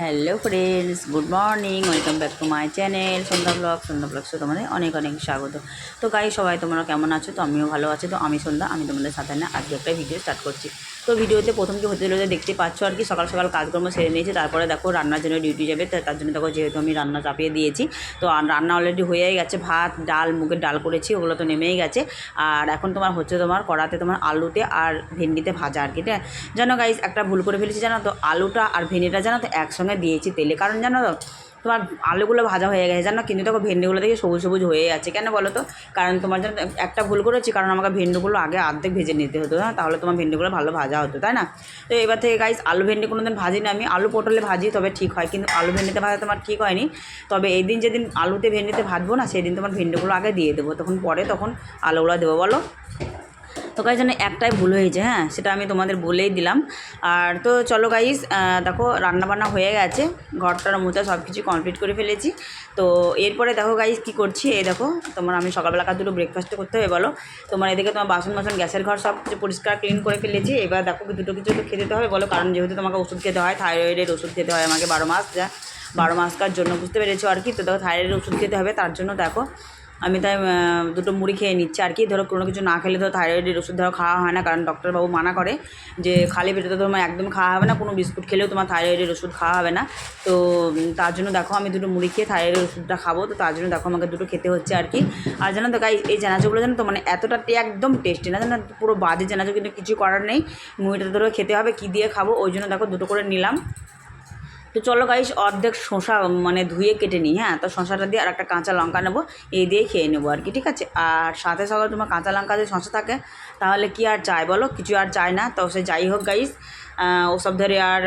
Hello friends, good morning, welcome back to my channel Sandhya blog. Sandhya ব্লগসে তোমাদের অনেক অনেক স্বাগত। তো গাই সবাই তোমরা কেমন আছো? তো আমিও ভালো আছি। তো আমি সন্ধ্যা, আমি তোমাদের সাথে না আজকে একটা ভিডিও স্টার্ট করছি। তো ভিডিওতে প্রথম কি হতে হলে দেখতে পাচ্ছ আর কি, সকাল সকাল কাজকর্ম সেরে নিয়েছি। তারপরে দেখো রান্নার জন্য ডিউটি যাবে তার জন্য দেখো যেহেতু আমি রান্না চাপিয়ে দিয়েছি, তো রান্না অলরেডি হয়েই গেছে। ভাত, ডাল, মুগের ডাল করেছি, ওগুলো তো নেমেই গেছে। আর এখন তোমার হচ্ছে তোমার কড়াতে তোমার আলুতে আর ভেন্ডিতে ভাজা আর কি? জানো গাইস একটা ভুল করে ফেলেছি জানো? তো আলুটা আর ভেন্ডিটা জানো তো একসঙ্গে দিয়েছি তেলে। কারণ জানো তো, তোমার আলুগুলো ভাজা হয়ে গেছে, জানো? কিন্তু দেখো ভেন্ডিগুলো দেখে সবুজ সবুজ হয়ে যাচ্ছে কেন বলো তো? কারণ তোমার জন্য একটা ভুল করেছি, কারণ আমাকে ভেন্ডিগুলো আগে অর্ধেক ভেজে নিতে হতো হ্যাঁ তাহলে তোমার ভেন্ডিগুলো ভালো ভাজা হতো, তাই না? তো এবার থেকে গাইস আলু ভেন্ডি কোনো দিন ভাজি না আমি। আলু পটলে ভাজি, তবে ঠিক হয়। কিন্তু আলু ভেন্ডিতে ভাজা তোমার ঠিক হয়নি। তবে এই দিন যেদিন আলুতে ভেন্ডিতে ভাজবো না, সেদিন তোমার ভেন্ডিগুলো আগে দিয়ে দেবো। তখন পরে তখন আলুগুলো দেবো, বলো? তো গাইজ জন্য একটাই ভুল হয়েছে হ্যাঁ? সেটা আমি তোমাদের বলেই দিলাম। আর তো চলো গাইজ দেখো রান্নাবান্না হয়ে গেছে, ঘরটার মোচা সব কিছু কমপ্লিট করে ফেলেছি। তো এরপরে দেখো গাইজ কী করছি, এই দেখো, তোমার আমি সকালবেলা কাজ দুটো ব্রেকফাস্ট করতে হবে বলো। তোমার এদিকে তোমার বাসন বাসন গ্যাসের ঘর সব কিছু পরিষ্কার ক্লিন করে ফেলেছি। এবার দেখো দুটো কিছু তো খেতে হবে বলো, কারণ যেহেতু তোমাকে ওষুধ খেতে হয় থাইরয়েডের ওষুধ খেতে হয় আমাকে বারো মাস, যা বারো মাসকার জন্য বুঝতে পেরেছ আর কি? তো দেখো থাইরয়েডের ওষুধ খেতে হবে, তার জন্য দেখো আমি তাই দুটো মুড়ি খেয়ে নিচ্ছি। আর কি, ধরো কোনো কিছু না খেলে ধরো থাইরয়েডের ওষুধ ধরো খাওয়া হয় না, কারণ ডক্টরবাবু মানা করে যে খালি পেটে তো তোমার একদম খাওয়া হবে না, কোনো বিস্কুট খেলেও তোমার থাইরয়েডের ওষুধ খাওয়া হবে না। তো তার জন্য দেখো আমি দুটো মুড়ি খেয়ে থাইরয়েডের ওষুধটা খাব। তো তার জন্য দেখো আমাকে দুটো খেতে হচ্ছে আর কি। আর জানো তো গাই এই চানাচুরগুলো জানো তো মানে এতটা একদম টেস্টি না, জানো পুরো বাজে চানাচুর কিন্তু কিছু করার নেই। মুড়িটা ধরো খেতে হবে, কী দিয়ে খাব? ওই জন্য দেখো দুটো করে নিলাম। তো চলো গাইস অর্ধেক শশা মানে ধুয়ে কেটে নিই হ্যাঁ? তো শশাটা দিয়ে আর একটা কাঁচা লঙ্কা নেব এই দিয়ে খেয়ে নেব আর কি, ঠিক আছে? আর সাথে সাথে তোমার কাঁচা লঙ্কা যদি শশা থাকে, তাহলে কি আর চায় বলো? কিছু আর চায় না, তো সে যাই হোক গাইস ওসব ধরে আর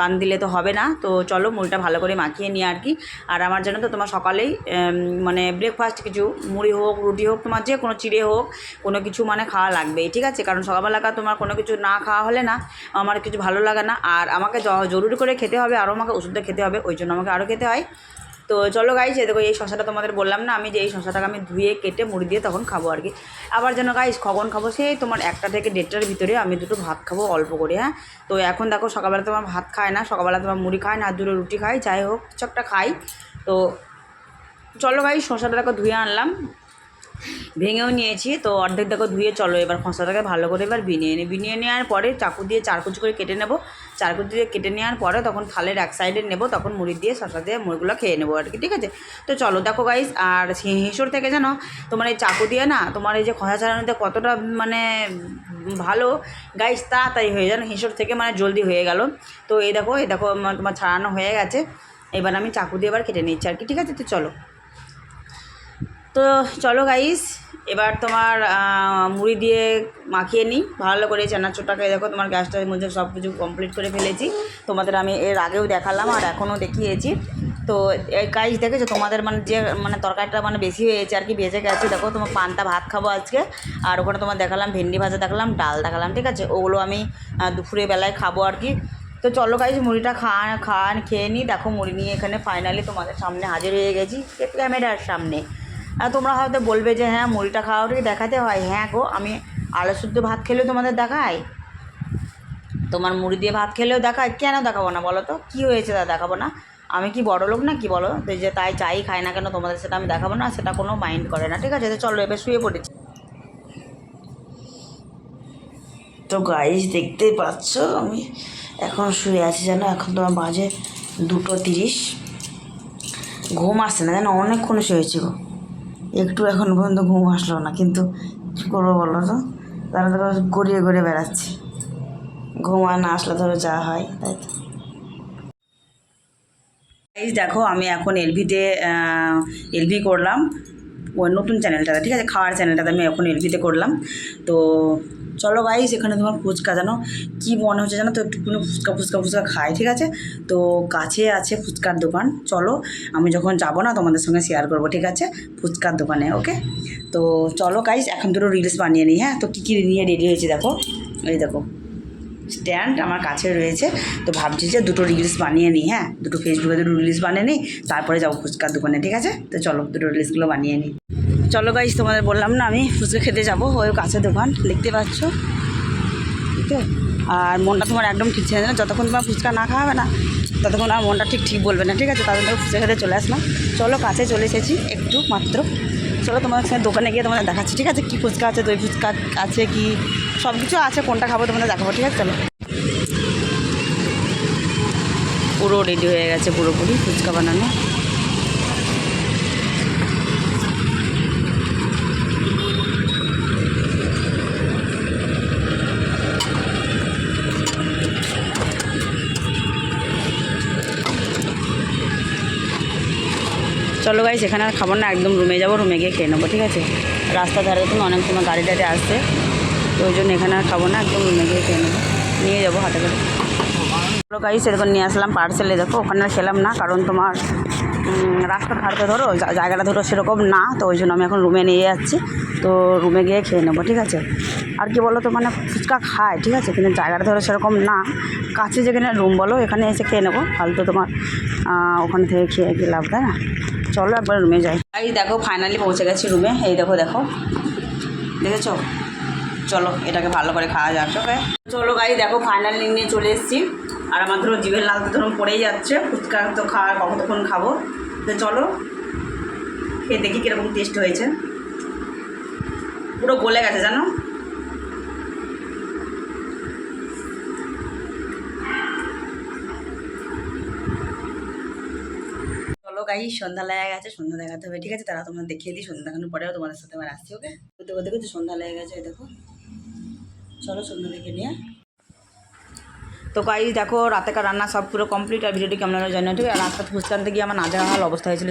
কান দিলে তো হবে না। তো চলো মুড়িটা ভালো করে মাখিয়ে নিয়ে আর কি। আর আমার জন্য তো তোমার সকালেই মানে ব্রেকফাস্ট কিছু, মুড়ি হোক, রুটি হোক, তোমার যে কোনো চিড়ে হোক, কোনো কিছু মানে খাওয়া লাগবেই, ঠিক আছে? কারণ সকালবেলাকার তোমার কোনো কিছু না খাওয়া হলে না, আমার কিছু ভালো লাগে না। আর আমাকে জরুরি করে খেতে হবে, আরও আমাকে ওষুধটা খেতে হবে, ওই জন্য আমাকে আরও খেতে হয়। তো চলো গাইস এই দেখো এই শশাটা তোমাদের বললাম না, আমি যে এই শশাটাকে আমি ধুয়ে, কেটে, মুড়ি দিয়ে তখন খাব আর কি। আবার যেন গাইস কখন খাব? সেই তোমার একটা থেকে দেড়টার ভিতরে আমি দুটো ভাত খাব অল্প করে হ্যাঁ? তো এখন দেখো সকালবেলা তোমার ভাত খায় না, সকালবেলা তোমার মুড়ি খায় না দুটো রুটি খাই, যাই হোক, কিছু একটা খাই। তো চলো গাইস শশাটা দেখো ধুয়ে আনলাম। ভেঙেও নিয়েছি, তো অর্ধেক দেখো ধুয়ে চলো এবার খসাটাকে ভালো করে এবার বিনিয়ে নিই বিনিয়ে নেওয়ার পরে চাকু দিয়ে চারকুচি করে কেটে নেব। চারকুচি দিয়ে কেটে নেওয়ার পরে তখন থালের এক সাইডে নেব, তখন মুড়ি দিয়ে শসা দিয়ে মুড়িগুলো খেয়ে নেব আর কি, ঠিক আছে? তো চলো দেখো গাইস আর হিঁসুর থেকে জানো, তোমার এই চাকু দিয়ে না, তোমার এই যে খসা ছাড়ানোতে কতটা মানে ভালো গাইস তাড়াতাড়ি হয়ে যায় হিঁসুর থেকে মানে জলদি হয়ে গেল। তো এই দেখো এই দেখো তোমার ছাড়ানো হয়ে গেছে। এবার আমি চাকু দিয়ে এবার কেটে নিচ্ছি আর কি, ঠিক আছে? তো চলো। তো চলো গাইস এবার তোমার মুড়ি দিয়ে মাখিয়ে নিই। ভালো করে চানাচুরটাকে দেখো, তোমার গ্যাসটার মধ্যে সব কিছু কমপ্লিট করে ফেলেছি। তোমাদের আমি এর আগেও দেখালাম আর এখনও দেখিয়েছি। তো, এই গাইস দেখেছ? তোমাদের মানে যে মানে তরকারিটা মানে বেশি হয়েছে আর কি বেঁচে গেছে। দেখো, তোমার পান্তা ভাত খাব আজকে। আর ওখানে তোমার দেখালাম, ভেন্ডি ভাজা দেখালাম, ডাল দেখালাম, ঠিক আছে? ওগুলো আমি দুপুরে বেলায় খাব আর কি। তো চলো গাইজ মুড়িটা খান খান খেয়ে নিই। দেখো, মুড়ি নিয়ে এখানে ফাইনালি তোমাদের সামনে হাজির হয়ে গেছি। ক্যামেরার সামনে। তোমরা হয়তো বলবে যে হ্যাঁ মুড়িটা খাওয়াটাই দেখাতে হয়। হ্যাঁ গো, আমি আলু শুদ্ধ ভাত খেলেও তোমাদের দেখাই? তোমার মুড়ি দিয়ে ভাত খেলেও দেখায় কেন দেখাবো না বলো তো? কী হয়েছে তা দেখাবো না? আমি কি বড় লোক না কি বলো যে তাই চাই খাই না কেন তোমাদের সেটা আমি দেখাবো না, সেটা কোনো মাইন্ড করে না। ঠিক আছে, তো চলো, এবার শুয়ে পড়েছি। তো গাইজ দেখতেই পাচ্ছ, আমি এখন শুয়ে আছি জানো? এখন তোমার বাজে দুটো তিরিশ। ঘুম আসছে না জানো? অনেকক্ষণ শুয়েছি গো। একটু এখন পর্যন্ত ঘুম আসলো না, কিন্তু কী করব বলো তো? তারা তো গড়িয়ে গড়িয়ে বেড়াচ্ছে। ঘুম আর না আসলে ধরো যা হয়, তাই তো। দেখো, আমি এখন এলভিতে এলভি করলাম। ওই নতুন চ্যানেলটাতে ঠিক আছে? খাওয়ার চ্যানেলটাতে আমি এখন এলভিতে করলাম। তো চলো গাইজ এখানে তোমার ফুচকা, জানো? কী মনে হচ্ছে জানো তো? একটুখানি ফুচকা ফুচকা ফুচকা খাই, ঠিক আছে? তো কাছে আছে ফুচকার দোকান, চলো। আমি যখন যাব না, তোমাদের সঙ্গে শেয়ার করব, ঠিক আছে? ফুচকার দোকানে ওকে তো চলো গাইজ এখন দুটো রিলস বানিয়ে নিই হ্যাঁ? তো কী কী নিয়ে রেডি হয়েছে, দেখো? এই দেখো। স্ট্যান্ড আমার কাছে রয়েছে। তো ভাবছি যে দুটো রিলস বানিয়ে নিই হ্যাঁ? দুটো ফেসবুকে দুটো রিলস বানিয়ে নিই, তারপরে যাব ফুচকার দোকানে, ঠিক আছে? তো চলো, দুটো রিলসগুলো বানিয়ে নিই। চলো গাইজ তোমাদের বললাম না, আমি ফুচকা খেতে যাব। ওই কাছে দোকান, দেখতে পাচ্ছ? ঠিক আর মনটা তোমার একদম ঠিক ছিল না। যতক্ষণ তোমার ফুচকা না খাওয়াবে না, ততক্ষণ আর মনটা ঠিক ঠিক বলবে না। ঠিক আছে? তাদের ফুচকা খেতে চলে আসলাম চলো কাছে চলে এসেছি, একটু মাত্র। চলো তোমাদের সঙ্গে দোকানে গিয়ে তোমাদের দেখাচ্ছি, ঠিক আছে? কী ফুচকা আছে, দই ফুচকা আছে, কি সব কিছু আছে, কোনটা খাব তোমাদের দেখাবো, ঠিক আছে? চলো। পুরো রেডি হয়ে গেছে পুরোপুরি ফুচকা বানানো। চলো গাইস এখানে আর খাব না, একদম রুমে যাব রুমে গিয়ে খেয়ে নেব, ঠিক আছে? রাস্তা ধারে তুমি অনেক সময় গাড়ি টাড়ি আসছে তো ওই জন্য এখানে আর খাব না, একদম রুমে গিয়ে খেয়ে নেব। নিয়ে যাব হাতে করে। চলো গাইস এরকম নিয়ে আসলাম পার্সেলে দেখো, ওখানে খেলাম না, কারণ তোমার রাস্তা ধারতে ধরো জায়গাটা ধরো সেরকম না, তো ওই জন্য আমি এখন রুমে নিয়ে যাচ্ছি, তো রুমে গিয়ে খেয়ে নেব, ঠিক আছে? আর কি বলো তো মানে ফুচকা খায়, ঠিক আছে? কিন্তু জায়গাটা ধরো সেরকম না, কাছে যেখানে রুম বলো, এখানে এসে খেয়ে নেব, ফালতু তোমার ওখানে থেকে খেয়ে কি লাভ তাই না? চলো একবার রুমে যাই। এই দেখো ফাইনালি পৌঁছে গেছি রুমে এই দেখো দেখো। দেখেছ? চলো, এটাকে ভালো করে খাওয়া যাক ওকে চলো গাই দেখো ফাইনালি নিয়ে চলে এসেছি। আর আমার ধরো জিভের লাল তো ধরুন পড়েই যাচ্ছে। ফুচকা তো খাওয়া কতক্ষণ খাব? তো চলো, খেয়ে দেখি কীরকম টেস্ট হয়েছে। পুরো গলে গেছে, জানো চলো গাই সন্ধ্যা লেগে গেছে, সন্ধ্যা দেখাতে হবে, ঠিক আছে? তারা তোমরা দেখিয়ে দিই, সন্ধ্যা দেখানোর পরেও তোমাদের সাথে আবার আসছি, ওকে? দেখো দেখো সন্ধ্যা লেগে গেছে দেখো। চলো সন্ধ্যা দেখে নিয়ে। তো কাই দেখো, রাতেকার রান্না সব পুরো কমপ্লিট আর ভিডিওটি কেমন হলো জানো ঠিক আছে? রাস্তা ফুচকা আনতে গিয়ে আমার না নাজেহাল অবস্থা হয়েছিল